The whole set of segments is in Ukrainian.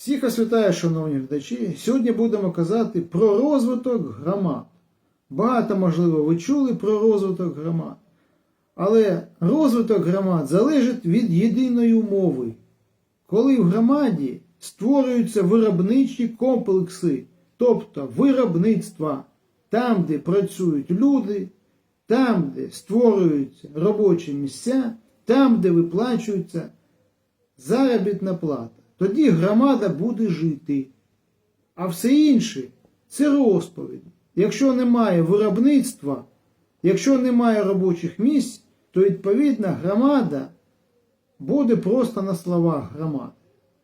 Всіх вас шановні глядачі. Сьогодні будемо казати про розвиток громад. Багато, можливо, ви чули про розвиток громад. Але розвиток громад залежить від єдиної умови. Коли в громаді створюються виробничі комплекси, тобто виробництва, там, де працюють люди, там, де створюються робочі місця, там, де виплачується заробітна плата. Тоді громада буде жити. А все інше це розповідь. Якщо немає виробництва, якщо немає робочих місць, то відповідно громада буде просто на словах громади.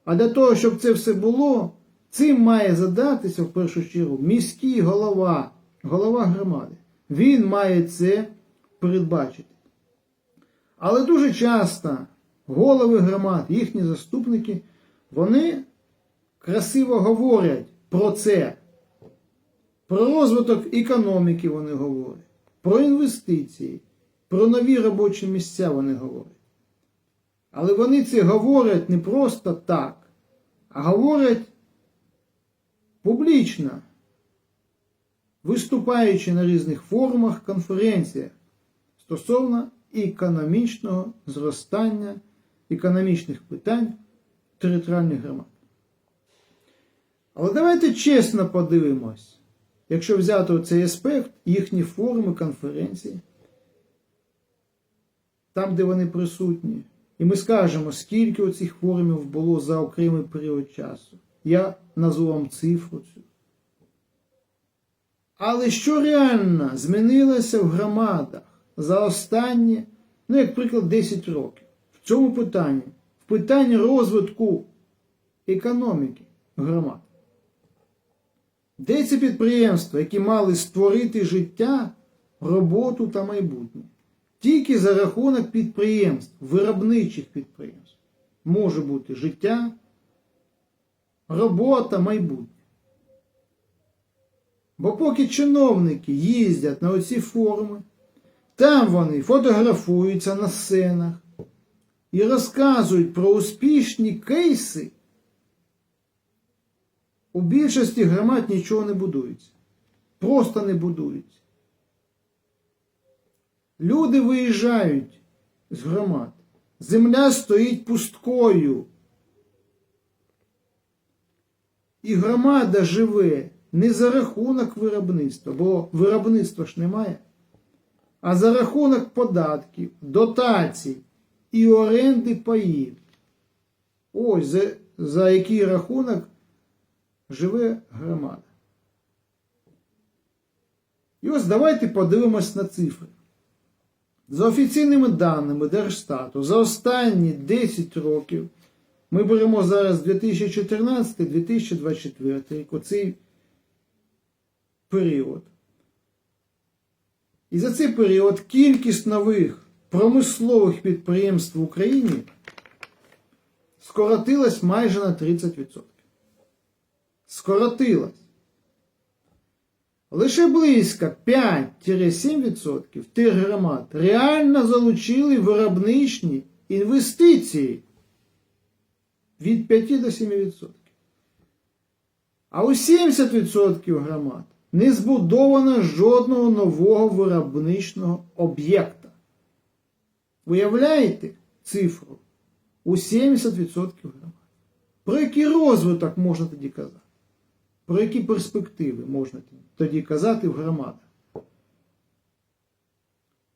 А для того, щоб це все було, цим має задатися в першу чергу міський голова, голова громади. Він має це передбачити. Але дуже часто голови громад, їхні заступники, вони красиво говорять про це. Про розвиток економіки вони говорять, про інвестиції, про нові робочі місця вони говорять. Але вони це говорять не просто так, а говорять публічно, виступаючи на різних форумах, конференціях стосовно економічного зростання, економічних питань територіальних громад. Але давайте чесно подивимось, якщо взяти цей аспект, їхні форуми, конференції, там, де вони присутні, і ми скажемо, скільки оцих форумів було за окремий період часу. Я назву вам цифру цю. Але що реально змінилося в громадах за останні, ну, як приклад, 10 років в цьому питанні, в питанні розвитку економіки громад? Де ці підприємства, які мали створити життя, роботу та майбутнє? Тільки за рахунок підприємств, виробничих підприємств, може бути життя, робота, майбутнє. Бо поки чиновники їздять на оці форуми, там вони фотографуються на сценах і розказують про успішні кейси, у більшості громад нічого не будується. Просто не будується. Люди виїжджають з громад. Земля стоїть пусткою. І громада живе не за рахунок виробництва, бо виробництва ж немає, а за рахунок податків, дотацій і оренди паїв. Ось за, за який рахунок живе громада. І ось давайте подивимось на цифри. За офіційними даними Держстату, за останні 10 років, ми беремо зараз 2014-2024 рік, оцей період. І за цей період кількість нових промислових підприємств в Україні скоротилась майже на 30%. Скоротилась. Лише близько 5-7% тих громад реально залучили виробничні інвестиції від 5 до 7%. А у 70% громад не збудовано жодного нового виробничного об'єкта. Уявляєте цифру? У 70% громад. Про який розвиток можна тоді казати? Про які перспективи можна тоді казати в громадах?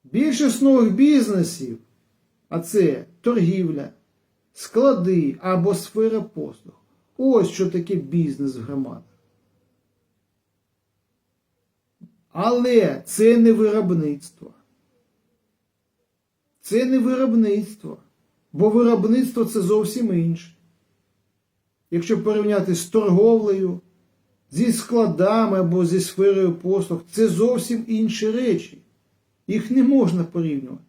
Більшість нових бізнесів, а це торгівля, склади або сфера послуг. Ось що таке бізнес в громадах. Але це не виробництво. Це не виробництво. Бо виробництво це зовсім інше. Якщо порівняти з торговлею, зі складами або зі сферою послуг, це зовсім інші речі. Їх не можна порівнювати.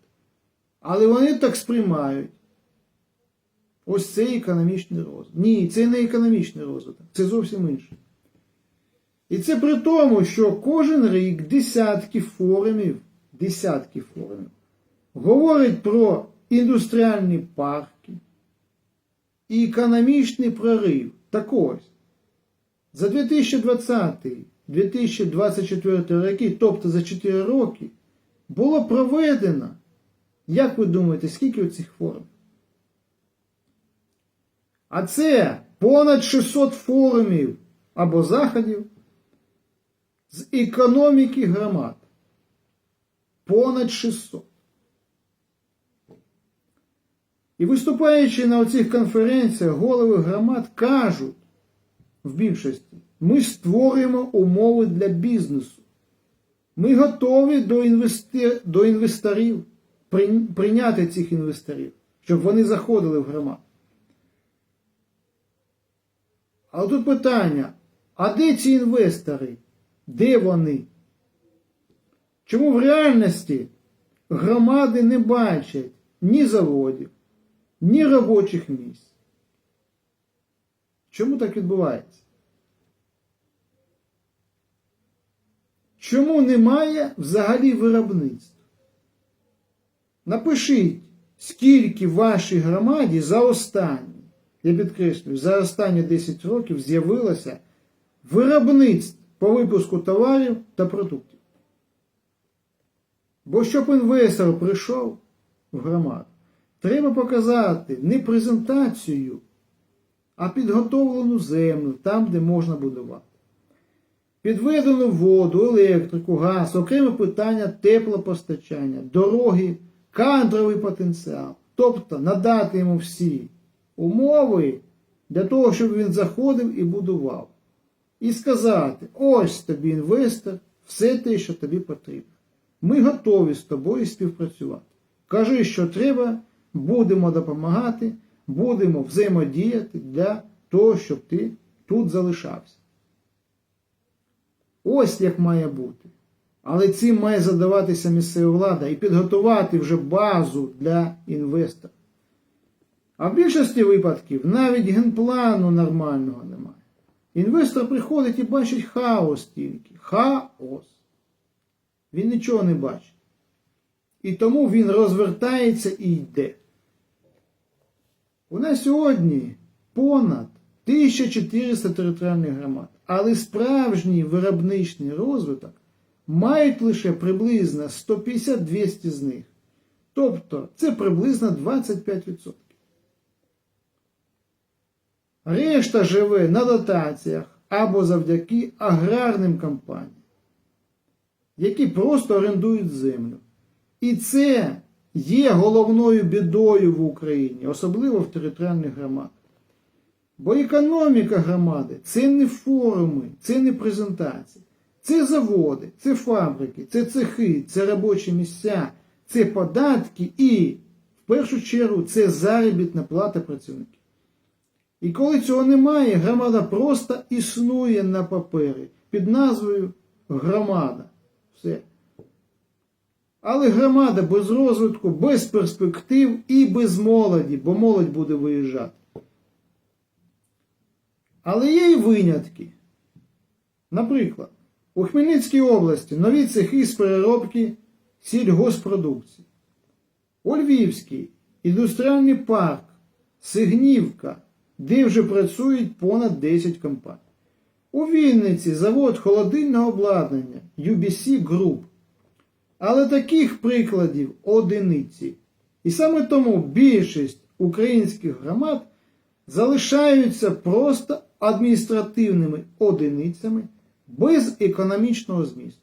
Але вони так сприймають. Ось це економічний розвиток. Ні, це не економічний розвиток, це зовсім інше. І це при тому, що кожен рік десятки форумів, десятки форумів говорять про індустріальні парки і економічний прорив Так ось, за 2020-2024 роки, тобто за 4 роки, було проведено, як ви думаєте, скільки цих форумів? А це понад 600 форумів або заходів з економіки громад. Понад 600. І виступаючи на оцих конференціях, голови громад кажуть в більшості, ми створюємо умови для бізнесу. Ми готові до, інвести... до інвесторів, прий- прийняти цих інвесторів, щоб вони заходили в громад. Але тут питання: а де ці інвестори? Де вони? Чому в реальності громади не бачать ні заводів, ні робочих місць? Чому так відбувається? Чому немає взагалі виробництва? Напишіть, скільки в вашій громаді за останні, я підкреслюю, за останні 10 років з'явилося виробництв по випуску товарів та продуктів. Бо щоб інвестор прийшов в громаду, треба показати не презентацію, а підготовлену землю там, де можна будувати. Підведену воду, електрику, газ, окреме питання теплопостачання, дороги, кадровий потенціал. Тобто надати йому всі умови для того, щоб він заходив і будував. І сказати: ось тобі інвестор, все те, що тобі потрібно. Ми готові з тобою співпрацювати. Кажи, що треба, будемо допомагати, будемо взаємодіяти для того, щоб ти тут залишався. Ось як має бути. Але цим має задаватися місцева влада і підготувати вже базу для інвестора. А в більшості випадків навіть генплану нормального немає. Інвестор приходить і бачить хаос тільки. Хаос. Він нічого не бачить. І тому він розвертається і йде. У нас сьогодні понад 1400 територіальних громад, але справжній виробничий розвиток мають лише приблизно 150-200 з них. Тобто це приблизно 25%. Решта живе на дотаціях або завдяки аграрним компаніям, які просто орендують землю. І це є головною бідою в Україні, особливо в територіальних громадах. Бо економіка громади це не форуми, це не презентації, це заводи, це фабрики, це цехи, це робочі місця, це податки і, в першу чергу, це заробітна плата працівників. І коли цього немає, громада просто існує на папері під назвою громада. Все. Але громада без розвитку, без перспектив і без молоді, бо молодь буде виїжджати. Але є і винятки. Наприклад, у Хмельницькій області нові цехи з переробки сільгоспродукції. У Львівській індустріальний парк Сигнівка, де вже працюють понад 10 компаній. У Вінниці завод холодильного обладнання UBC Group. Але таких прикладів одиниці. І саме тому більшість українських громад залишаються просто адміністративними одиницями без економічного змісту.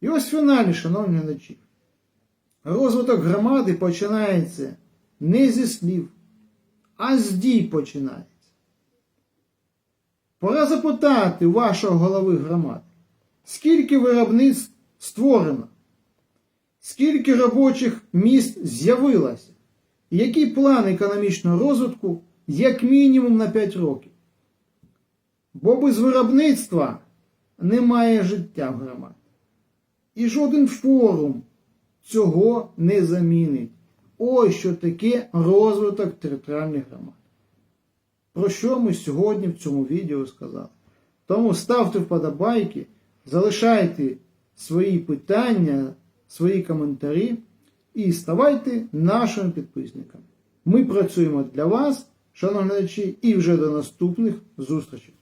І ось фіналі, шановні глядачі, розвиток громади починається не зі слів, а з дій починається. Пора запитати вашого голови громади, скільки виробництв створено, скільки робочих місць з'явилося, який план економічного розвитку як мінімум на 5 років. Бо без виробництва немає життя в громаді. І жоден форум цього не замінить. Ось що таке розвиток територіальних громад. Про що ми сьогодні в цьому відео сказали. Тому ставте вподобайки, залишайте свої питання, свої коментарі і ставайте нашими підписниками. Ми працюємо для вас шановні глядачі, і вже до наступних зустрічей.